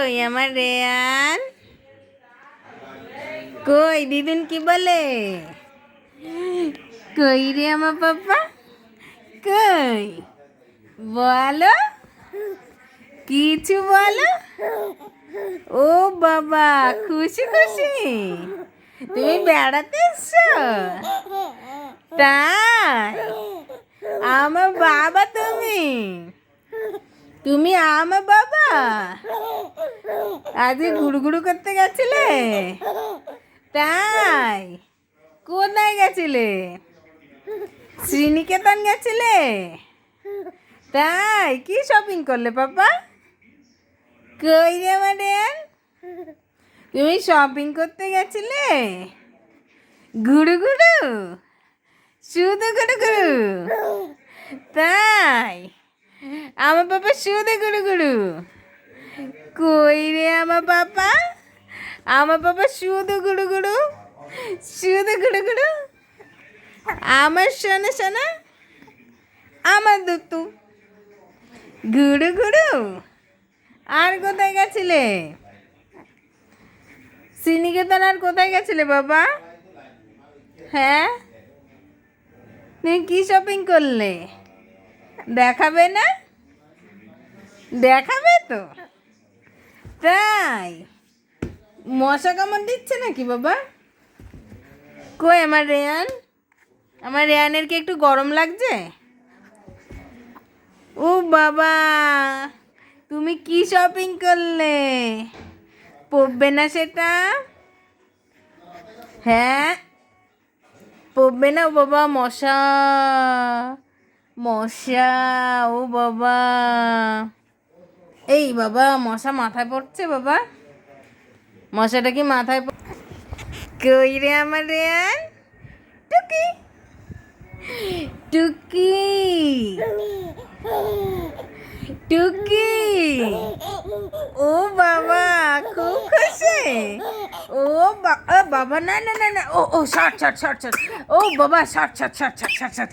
কই? আমার রেয়ান? কই? দিদুন কি বলে? কই রে আমার পাপা? কই? বলো? কিছু বলো? ও বাবা, খুশি খুশি। তুমি বেড়াতে এসছো? তাই? আমার বাবা তুমি। তুমি আমার বাবা? আজকে ঘুরঘুরু করতে গেছিলে? তাই। কোথায় গেছিলে? শ্রীনিকেতন গেছিলে? তাই, কি শপিং করলে পাপা? কই রে ম্যাডাম তুমি শপিং করতে গেছিলে? ঘুরু ঘুরু শুধু ঘুরু ঘুরু তাই। আমার বাবা শুধু গুরু গুরু কই রে আমার বাবা আমার বাবা শুধু গুরু গুরু শুধু গুরু গুরু আমার সোনা সোনা আমার দুতু। গুরু গুরু আর কোথায় গেছিলে? শ্রীনিকেতন আর কোথায় গেছিলে বাবা? হ্যাঁ? তুমি কি শপিং করলে? দেখাবে না? দেখাবে তো? তাই? মশা কামড় দিচ্ছে নাকি বাবা? কই আমার রেয়ান? আমার রেয়ানের কি একটু গরম লাগছে? ও বাবা, তুমি কি শপিং করলে? পড়বে না সেটা? হ্যাঁ? পড়বে না বাবা, মশা। মশা, ও বাবা। এই বাবা, মশা মাথায় পড়ছে বাবা। মশাটা কি মাথায় কই রে আমার রেয়ান টুকি। টুকি। টুকি। ও বাবা, খুব খুশি। ও বাবা, না না না না, ও ও শর্ট শর্ট শর্ট শর্ট ও বাবা short short short short short short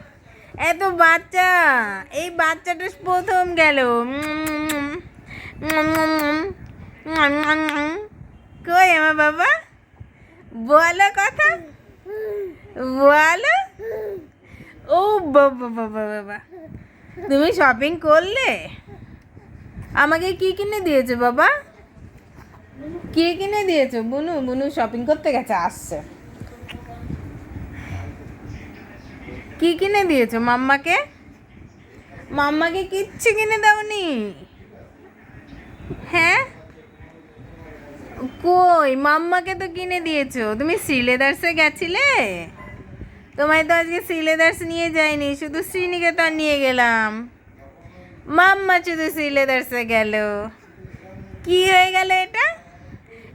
এত বাচ্চা, এই বাচ্চাটা প্রথম গেল। কই আমার বাবা? বলো কথা। বলো। ও বাবা বাবা বাবা তুমি শপিং করলে? আমাকে কি কিনে দিয়েছ বাবা? কে কিনে দিয়েছ? বুনু বুনু শপিং করতে গেছে, আসছে। কি কিনে দিয়েছ মাম্মাকে? মাম্মাকে কিচ্ছু কিনে দাওনি। হ্যাঁ? কই, মাম্মাকে তো কিনে দিয়েছ। তুমি শ্রীলেদার্সে গেছিলে? তোমায় তো আজকে শ্রীলেদার্স নিয়ে যাইনি শুধু শ্রীনিকেতন নিয়ে গেলাম। মাম্মা শুধু শ্রীলেদার্সে গেল। কি হয়ে গেল এটা?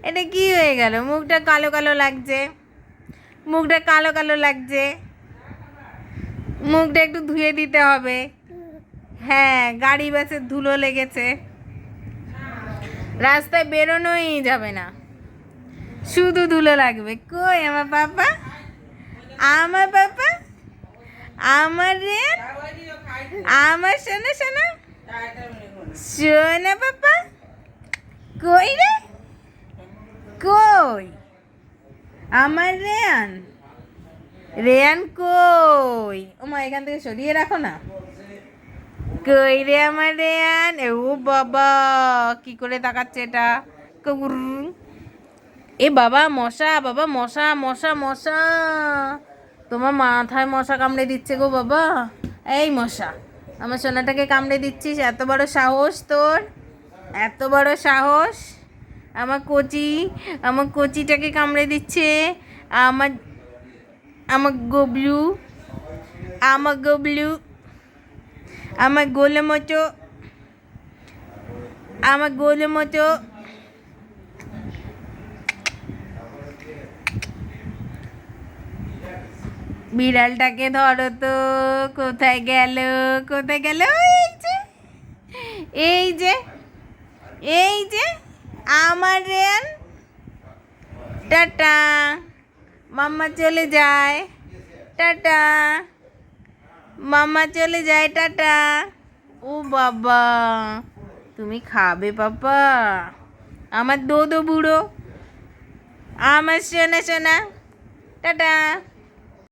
এটা কি হয়ে গেল? মুখটা কালো কালো লাগছে। মুখটা কালো কালো লাগছে। মুখটা একটু ধুয়ে দিতে হবে। হ্যাঁ গাড়ি বাসের ধুলো লেগেছে। রাস্তায় বেরোনোই যাবে না। শুধু ধুলো লাগবে। কই আমার পাপা? আমার পাপা? আমার রে? আমার শোনা শোনা। শোনা পাপা। কই রে? কই? আমার রেয়ান রেয়ান কই? ও মা, এখান থেকে সরিয়ে রাখো না। কই রে আমার রেয়ান? ও বাবা, কি করে তাকাচ্ছে এটা? কুকুর এ বাবা, মশা বাবা, মশা মশা মশা। তোমার মাথায় মশা কামড়ে দিচ্ছে গো বাবা। এই মশা, আমার সোনাটাকে কামড়ে দিচ্ছিস? এত বড় সাহস তোর? এত বড় সাহস? আমার কচি, আমার কচিটাকে কামড়ে দিচ্ছে। আমার আমার গবলু আমার গবলু আমার গোলে মতো আমার গোলে মতো বিড়ালটাকে ধরো তো, কোথায় গেল কোথায় গেল? এই যে এই যে এই যে, আমার রেন টাটা। মাম্মা চলে যায়। টাটা। মাম্মা চলে যায়, টাটা। ও বাবা, তুমি খাবে পাপা। আমার দো দো বুড়ো। আমার সোনা সোনা। টাটা।